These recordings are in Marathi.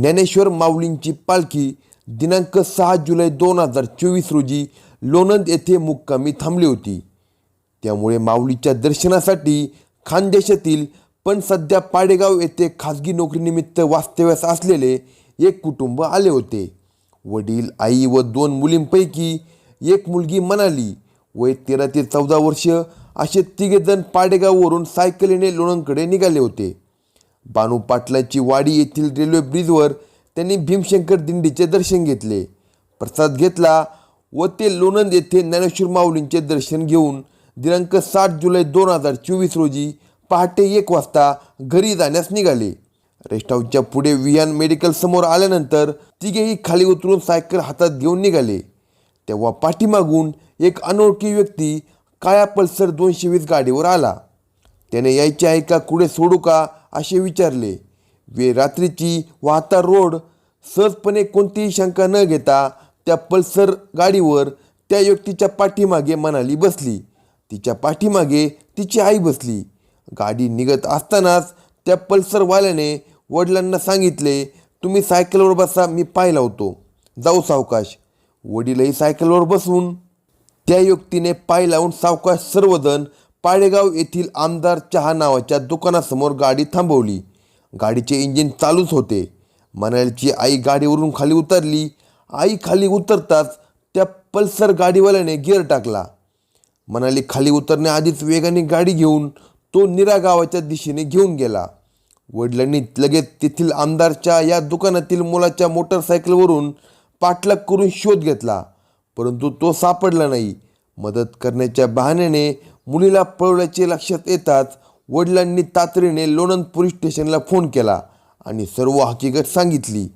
ज्ञानेश्वर माऊलींची पालखी दिनांक सहा जुलै दोन हजार चोवीस रोजी लोणंद येथे मुक्कामी थांबली होती. त्यामुळे माऊलीच्या दर्शनासाठी खानदेशातील पण सध्या पाडेगाव येथे खाजगी नोकरीनिमित्त वास्तव्यास असलेले एक कुटुंब आले होते. वडील आई व दोन मुलींपैकी एक मुलगी मनाली वय तेरा ते चौदा वर्ष असे तिघेजण पाडेगाववरून सायकलीने लोणंदकडे निघाले होते. बानू पाटलाची वाडी येथील रेल्वे ब्रिजवर त्यांनी भीमशंकर दिंडीचे दर्शन घेतले. प्रसाद घेतला व ते लोणंद येथे ज्ञानेश्वर माऊलींचे दर्शन घेऊन दिनांक सात जुलै दोन हजार चोवीस रोजी पहाटे एक वाजता घरी जाण्यास निघाले. रेस्ट हाऊसच्या पुढे विहान मेडिकल समोर आल्यानंतर तिघेही खाली उतरून सायकल हातात घेऊन निघाले. तेव्हा पाठीमागून एक अनोळखी व्यक्ती काळ्या पल्सर दोनशे वीस गाडीवर आला. त्याने यायचे आहे का कुठे सोडू का असे विचारले. वे रात्रीची वाहता रोड सहजपणे कोणतीही शंका न घेता त्या पल्सर गाडीवर त्या व्यक्तीच्या पाठीमागे मनाली बसली. तिच्या पाठीमागे तिची आई बसली. गाडी निघत असतानाच त्या पल्सरवाल्याने वडिलांना सांगितले तुम्ही सायकलवर बसा मी पाय लावतो जाऊ सावकाश. वडीलही सायकलवर बसून त्या युक्तीने पाय लावून सावकाश सर्वजण पाळेगाव येथील आमदार चहा नावाच्या दुकानासमोर गाडी थांबवली. गाडीचे इंजिन चालूच होते. मनालीची आई गाडीवरून खाली उतरली. आई खाली उतरताच त्या पल्सर गाडीवाल्याने गिअर टाकला. मनाली खाली उतरण्याआधीच वेगाने गाडी घेऊन तो निरा गावाच्या दिशेने घेऊन गेला. वडिलांनी लगेच तेथील आमदारच्या या दुकानातील मुलाच्या मोटरसायकलवरून पाठलाग करून शोध घेतला. परंतु तो सापडला नाही. मदत करण्याच्या बहाण्याने मुलीला पळवल्याचे लक्षात येताच वडिलांनी तातडीने लोणंद पोलीस स्टेशनला फोन केला आणि सर्व हकीकत सांगितली.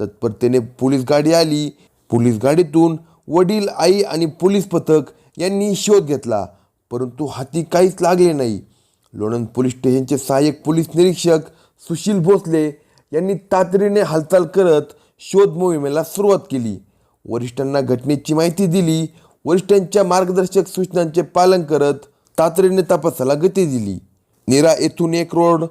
तत्परतेने पोलीस गाडी आली. पोलीस गाडीतून वडील आई आणि पोलीस पथक यांनी शोध घेतला परंतु हाती काहीच लागले नाही. लोणंद पोलीस स्टेशनचे सहाय्यक पोलीस निरीक्षक सुशील भोसले यांनी तातडीने हालचाल करत शोध मोहिमेला सुरुवात केली. वरिष्ठांना घटनेची माहिती दिली. वरिष्ठांच्या मार्गदर्शक सूचनांचे पालन करत तातडीने तपासाला गती दिली. निरा येथून एक रोड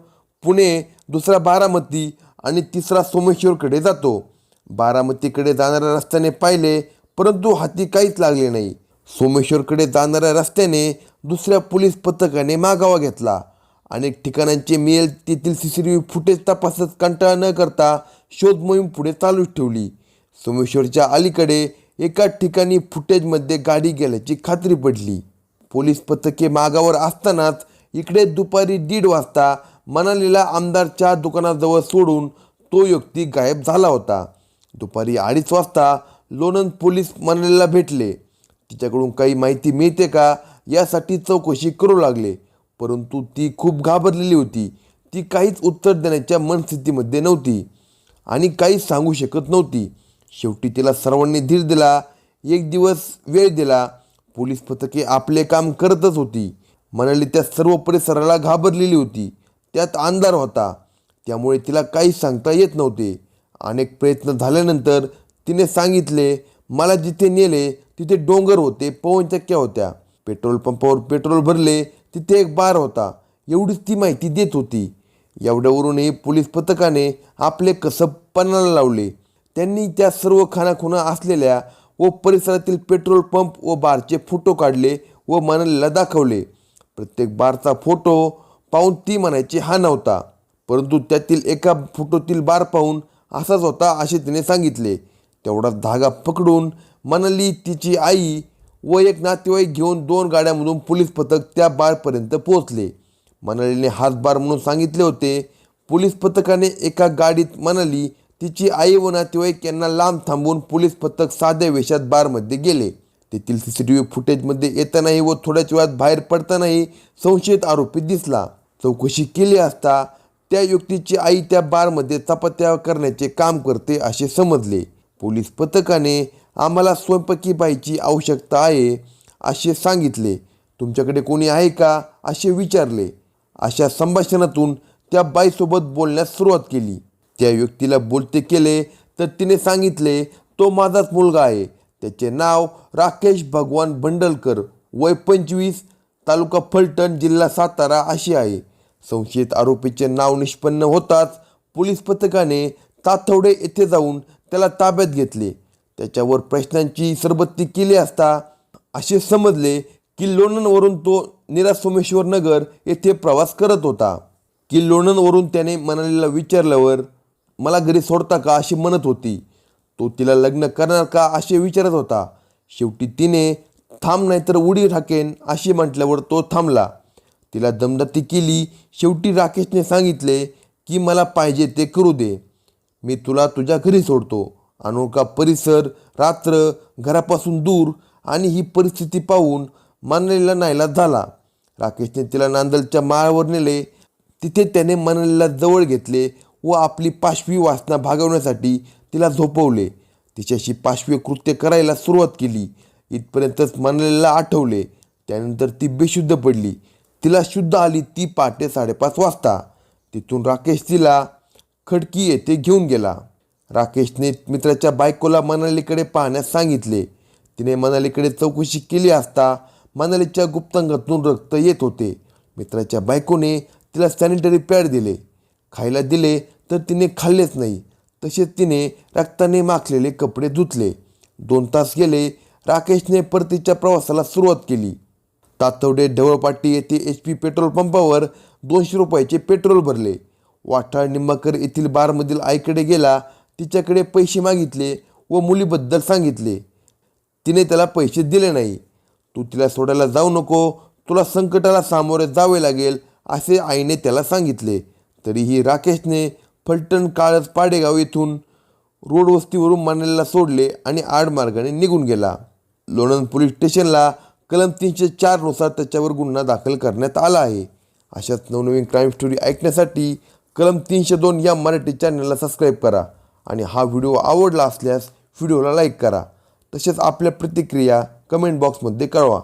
पुणे दुसरा बारामती आणि तिसरा सोमेश्वरकडे जातो. बारामतीकडे जाणाऱ्या रस्त्याने पाहिले परंतु हाती काहीच लागले नाही. सोमेश्वरकडे जाणाऱ्या रस्त्याने दुसऱ्या पोलीस पथकाने मागावा घेतला. अनेक ठिकाणांचे मेल तेथील C C T V footage तपासत कंटाळा न करता शोध मोहीम पुढे चालूच ठेवली. सोमेश्वरच्या अलीकडे एका ठिकाणी फुटेजमध्ये गाडी गेल्याची खात्री पडली. पोलीस पथके मागावर असतानाच इकडे दुपारी दीड वाजता मनालीला आमदारच्या दुकानाजवळ सोडून तो व्यक्ती गायब झाला होता. दुपारी अडीच वाजता लोणंद पोलीस मनालीला भेटले. तिच्याकडून काही माहिती मिळते का यासाठी चौकशी करू लागले परंतु ती खूप घाबरलेली होती. ती काहीच उत्तर देण्याच्या मनस्थितीमध्ये नव्हती आणि काहीच सांगू शकत नव्हती. शेवटी तिला सर्वांनी धीर दिला एक दिवस वेळ दिला पोलीस पथके आपले काम करतच होती. मनाली त्या सर्व परिसराला घाबरलेली होती. त्यात अंधार होता. त्यामुळे तिला काहीच सांगता येत नव्हते. अनेक प्रयत्न झाल्यानंतर तिने सांगितले मला जिथे नेले तिथे डोंगर होते पवनचक्क्या होत्या. पेट्रोल पंपावर पेट्रोल भरले तिथे एक बार होता. एवढीच ती माहिती देत होती. एवढ्यावरूनही पोलीस पथकाने आपले कसब पणाला लावले. त्यांनी त्या सर्व खानाखुणा असलेल्या व परिसरातील पेट्रोल पंप व बारचे फोटो काढले व मनालीला दाखवले. प्रत्येक बारचा फोटो पाहून ती म्हणायची हा नव्हता. परंतु त्यातील एका फोटोतील बार पाहून असाच होता असे तिने सांगितले. तेवढा धागा पकडून मनाली तिची आई व एक नातेवाईक घेऊन दोन गाड्यांमधून पोलीस पथक त्या बारपर्यंत पोहोचले. मनालीने हाच बार म्हणून सांगितले होते पोलीस पथकाने एका गाडीत मनाली तिची आई व नातेवाईक यांना लांब थांबवून पोलीस पथक साध्या वेशात बारमध्ये गेले. तेथील सी सी टी व्ही फुटेजमध्ये येतानाही व थोड्याच वेळात बाहेर पडतानाही संशयित आरोपी दिसला. चौकशी केली असता त्या युक्तीची आई त्या बारमध्ये चपात्या करण्याचे काम करते असे समजले. पोलीस पथकाने आम्हाला स्वयंपाकी बाईची आवश्यकता आहे असे सांगितले. तुमच्याकडे कोणी आहे का? असे विचारले. अशा संभाषणातून त्या बाईसोबत बोलण्यास सुरुवात केली. त्या व्यक्तीला बोलते केले तर तिने सांगितले तो माझाच मुलगा आहे. त्याचे नाव राकेश भगवान बंडलकर वय पंचवीस तालुका फलटण जिल्हा सातारा अशी आहे. संशयित आरोपीचे नाव निष्पन्न होताच पोलीस पथकाने तातवडे येथे जाऊन त्याला ताब्यात घेतले. त्याच्यावर प्रश्नांची सरबत्ती केली असता असे समजले की लोणंदवरून तो निरा सोमेश्वर नगर येथे प्रवास करत होता. की लोणंदवरून त्याने मनालीला विचारल्यावर मला घरी सोडता का अशी म्हणत होती. तो तिला लग्न करणार का असे विचारत होता. शेवटी तिने थांब नाही तर उडी टाकेन अशी म्हटल्यावर तो थांबला. तिला दमदती केली. शेवटी राकेशने सांगितले की मला पाहिजे ते करू दे. मी तुला तुझ्या घरी सोडतो. अनोळखा परिसर रात्र घरापासून दूर आणि ही परिस्थिती पाहून मानलेला नाहीला झाला. राकेशने तिला नांदलच्या माळावर नेले. तिथे त्याने मनालीला जवळ घेतले. व आपली पाशवी वासना भागवण्यासाठी तिला झोपवले. तिच्याशी पाशवी कृत्य करायला सुरुवात केली. इथपर्यंतच मनालीला आठवले. त्यानंतर ती बेशुद्ध पडली. तिला शुद्ध आली ती पहाटे साडेपाच वाजता. तिथून राकेश तिला खडकी येथे घेऊन गेला. राकेशने मित्राच्या बायकोला मनालीकडे पाहण्यास सांगितले. तिने मनालीकडे चौकशी केली असता मनालीच्या गुप्तांगातून रक्त येत होते. मित्राच्या बायकोने तिला सॅनिटरी पॅड दिले. खायला दिले तर तिने खाल्लेच नाही. तसेच तिने रक्ताने माखलेले कपडे धुतले. दोन तास गेले राकेशने परतीच्या प्रवासाला सुरुवात केली. तातवडे ढवळपाटी येथे एच पी पेट्रोल पंपावर दोनशे रुपयाचे पेट्रोल भरले. वाठाळ निंबाकर येथील बारमधील आईकडे गेला तिच्याकडे पैसे मागितले व मुलीबद्दल सांगितले. तिने त्याला पैसे दिले नाही. तू तिला सोडायला जाऊ नको तुला संकटाला सामोरे जावे लागेल असे आईने त्याला सांगितले. तरीही राकेशने फलटण काळज पाडेगाव येथून रोड वस्तीवरून मानेला सोडले आणि आडमार्गाने निघून गेला. लोणंद पोलीस स्टेशनला कलम तीनशे चारनुसार त्याच्यावर गुन्हा दाखल करण्यात आला आहे. अशाच नवनवीन क्राईम स्टोरी ऐकण्यासाठी कलम तीनशे दोन या मराठी चॅनलला सबस्क्राईब करा आणि हा व्हिडिओ आवडला असल्यास व्हिडिओला लाईक करा. तसेच आपल्या प्रतिक्रिया कमेंट बॉक्समध्ये कळवा.